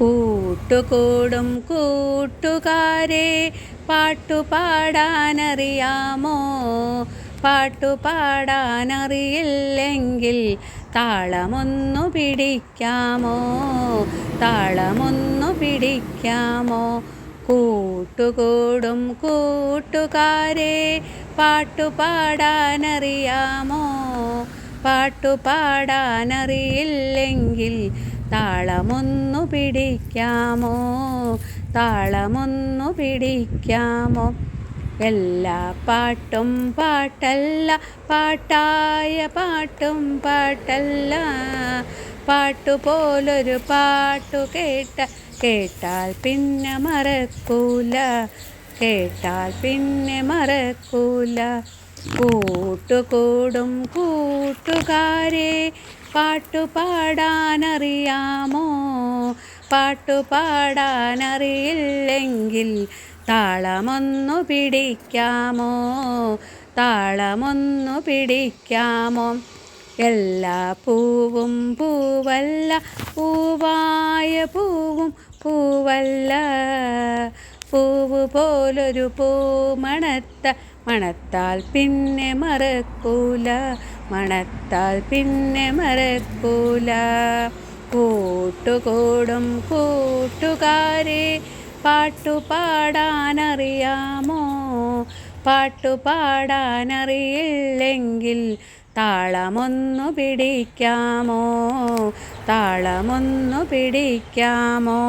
കൂട്ടുകൂടും കൂട്ടുകാരെ. പാട്ടുപാടാനറിയാമോ പാട്ടുപാടാനറിയില്ലെങ്കിൽ താളമൊന്നു പിടിക്കാമോ? താളമൊന്നു പിടിക്കാമോ? കൂട്ടുകൂടും കൂട്ടുകാരെ. പാട്ടുപാടാനറിയാമോ പാട്ടുപാടാനറിയില്ലെങ്കിൽ താളമൊന്നു പിടിക്കാമോ? താളമൊന്നു പിടിക്കാമോ? എല്ലാ പാട്ടും പാട്ടല്ല പാട്ടായ പാട്ടും പാട്ടല്ല. പാട്ടുപോലൊരു പാട്ടു കേട്ട കേട്ടാൽ പിന്നെ മറക്കൂല. കേട്ടാൽ പിന്നെ മറക്കൂല. കൂട്ടുകൂടും കൂട്ടുകാരെ പാട്ടുപാടാനറിയാമോ? പാട്ടുപാടാനറിയില്ലെങ്കിൽ താളമൊന്നു പിടിക്കാമോ? താളമൊന്നു പിടിക്കാമോ? എല്ലാ പൂവും പൂവല്ല പൂവായ പൂവും പൂവല്ല. പൂവ് പോലൊരു പൂ മണത്ത മണത്താൽ പിന്നെ മറക്കൂല മണത്താൽ പിന്നെ മറക്കൂല. കൂട്ടുകൂടും കൂട്ടുകാരെ പാട്ടുപാടാനറിയാമോ പാട്ടുപാടാനറിയില്ലെങ്കിൽ താളമൊന്നു പിടിക്കാമോ? താളമൊന്നു പിടിക്കാമോ?